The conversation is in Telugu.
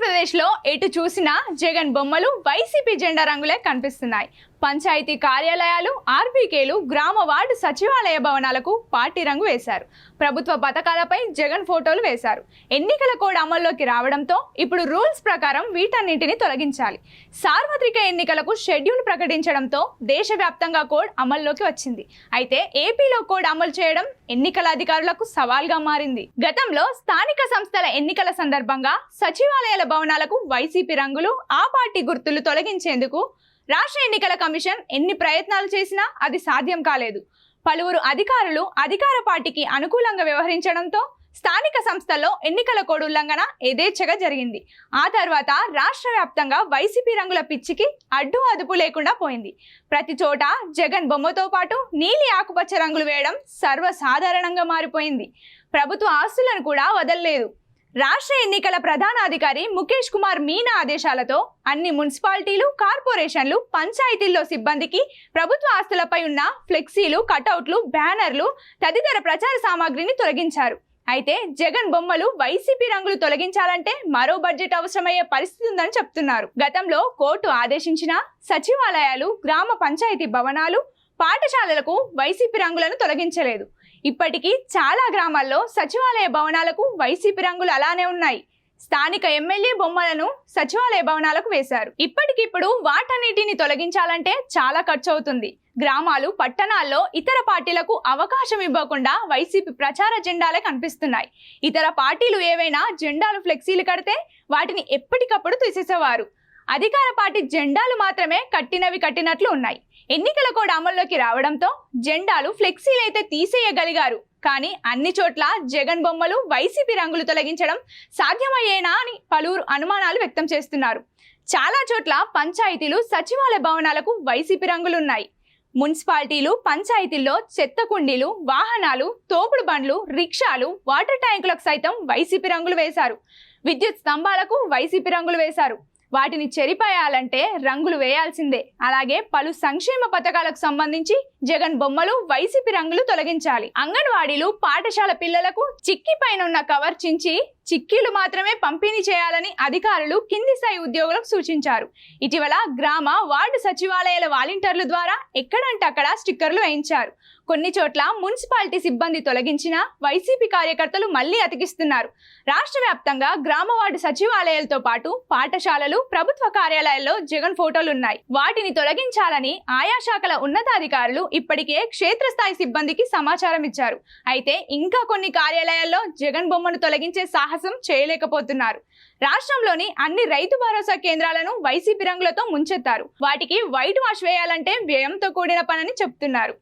ఆంధ్రప్రదేశ్లో ఎటు చూసినా జగన్ బొమ్మలు వైసీపీ జెండా రంగులే కనిపిస్తున్నాయి. పంచాయతీ కార్యాలయాలు ఆర్బీకేలు గ్రామ వార్డు సచివాలయ భవనాలకు పార్టీ రంగు వేశారు. ప్రభుత్వ పథకాలపై జగన్ ఫోటోలు వేశారు. ఎన్నికల కోడ్ అమల్లోకి రావడంతో ఇప్పుడు రూల్స్ ప్రకారం వీటన్నింటిని తొలగించాలి. సార్వత్రిక ఎన్నికలకు షెడ్యూల్ ప్రకటించడంతో దేశవ్యాప్తంగా కోడ్ అమల్లోకి వచ్చింది. అయితే ఏపీలో కోడ్ అమలు చేయడం ఎన్నికల అధికారులకు సవాల్గా మారింది. గతంలో స్థానిక సంస్థల ఎన్నికల సందర్భంగా సచివాలయాల భవనాలకు వైసీపీ రంగులు ఆ పార్టీ గుర్తులు తొలగించేందుకు రాష్ట్ర ఎన్నికల కమిషన్ ఎన్ని ప్రయత్నాలు చేసినా అది సాధ్యం కాలేదు. పలువురు అధికారులు అధికార పార్టీకి అనుకూలంగా వ్యవహరించడంతో స్థానిక సంస్థల్లో ఎన్నికల కోడ్ ఉల్లంఘన యథేచ్ఛగా జరిగింది. ఆ తర్వాత రాష్ట్ర వ్యాప్తంగా వైసీపీ రంగుల పిచ్చికి అడ్డు అదుపు లేకుండా పోయింది. ప్రతి చోట జగన్ బొమ్మతో పాటు నీలి ఆకుపచ్చ రంగులు వేయడం సర్వసాధారణంగా మారిపోయింది. ప్రభుత్వ ఆస్తులను కూడా వదలలేదు. రాష్ట్ర ఎన్నికల ప్రధానాధికారి ముఖేష్ కుమార్ మీనా ఆదేశాలతో అన్ని మున్సిపాలిటీలు కార్పొరేషన్లు పంచాయతీల్లో సిబ్బందికి ప్రభుత్వ ఆస్తులపై ఉన్న ఫ్లెక్సీలు కటౌట్లు బ్యానర్లు తదితర ప్రచార సామాగ్రిని తొలగించారు. అయితే జగన్ బొమ్మలు వైసీపీ రంగులు తొలగించాలంటే మరో బడ్జెట్ అవసరమయ్యే పరిస్థితి ఉందని చెప్తున్నారు. గతంలో కోర్టు ఆదేశించిన సచివాలయాలు గ్రామ పంచాయతీ భవనాలు పాఠశాలలకు వైసీపీ రంగులను తొలగించలేదు. ఇప్పటికీ చాలా గ్రామాల్లో సచివాలయ భవనాలకు వైసీపీ రంగులు అలానే ఉన్నాయి. స్థానిక ఎమ్మెల్యే బొమ్మలను సచివాలయ భవనాలకు వేశారు. ఇప్పటికిప్పుడు వాటన్నిటిని తొలగించాలంటే చాలా ఖర్చు అవుతుంది గ్రామాలు పట్టణాల్లో ఇతర పార్టీలకు అవకాశం ఇవ్వకుండా వైసీపీ ప్రచార జెండాలే కనిపిస్తున్నాయి. ఇతర పార్టీలు ఏవైనా జెండాలు ఫ్లెక్సీలు కడితే వాటిని ఎప్పటికప్పుడు తీసేసేవారు. అధికార పార్టీ జెండాలు మాత్రమే కట్టినవి కట్టినట్లు ఉన్నాయి. ఎన్నికల కోడ్ అమల్లోకి రావడంతో జెండాలు ఫ్లెక్సీలు అయితే తీసేయగలిగారు. కానీ అన్ని చోట్ల జగన్ బొమ్మలు వైసీపీ రంగులు తొలగించడం సాధ్యమయ్యేనా అని పలువురు అనుమానాలు వ్యక్తం చేస్తున్నారు. చాలా చోట్ల పంచాయతీలు సచివాలయ భవనాలకు వైసీపీ రంగులున్నాయి. మున్సిపాలిటీలు పంచాయతీల్లో చెత్త కుండీలు వాహనాలు తోపుడు బండ్లు రిక్షాలు వాటర్ ట్యాంకులకు సైతం వైసీపీ రంగులు వేశారు. విద్యుత్ స్తంభాలకు వైసీపీ రంగులు వేశారు. వాటిని చెరిపేయాలంటే రంగులు వేయాల్సిందే. అలాగే పలు సంక్షేమ పథకాలకు సంబంధించి జగన్ బొమ్మలు వైసీపీ రంగులు తొలగించాలి. అంగన్వాడీలు పాఠశాల పిల్లలకు చిక్కి పైన ఉన్న కవర్ చించి చిక్కీలు మాత్రమే పంపిణీ చేయాలని అధికారులు కింది స్థాయి ఉద్యోగులకు సూచించారు. ఇటీవల గ్రామ వార్డు సచివాలయాల వాలంటీర్ల ద్వారా ఎక్కడంటే అక్కడ స్టిక్కర్లు వేయించారు. కొన్ని చోట్ల మున్సిపాలిటీ సిబ్బంది తొలగించిన వైసీపీ కార్యకర్తలు మళ్ళీ అతికిస్తున్నారు. రాష్ట్ర వ్యాప్తంగా గ్రామ వార్డు సచివాలయాలతో పాటు పాఠశాలలు ప్రభుత్వ కార్యాలయాల్లో జగన్ ఫోటోలు ఉన్నాయి. వాటిని తొలగించాలని ఆయా శాఖల ఉన్నతాధికారులు ఇప్పటికే క్షేత్రస్థాయి సిబ్బందికి సమాచారం ఇచ్చారు. అయితే ఇంకా కొన్ని కార్యాలయాల్లో జగన్ బొమ్మను తొలగించే సాహసం చేయలేకపోతున్నారు. రాష్ట్రంలోని అన్ని రైతు భరోసా కేంద్రాలను వైసీపీ రంగులతో ముంచెత్తారు. వాటికి వైట్ వాష్ వేయాలంటే వ్యయంతో కూడిన పనని చెప్తున్నారు.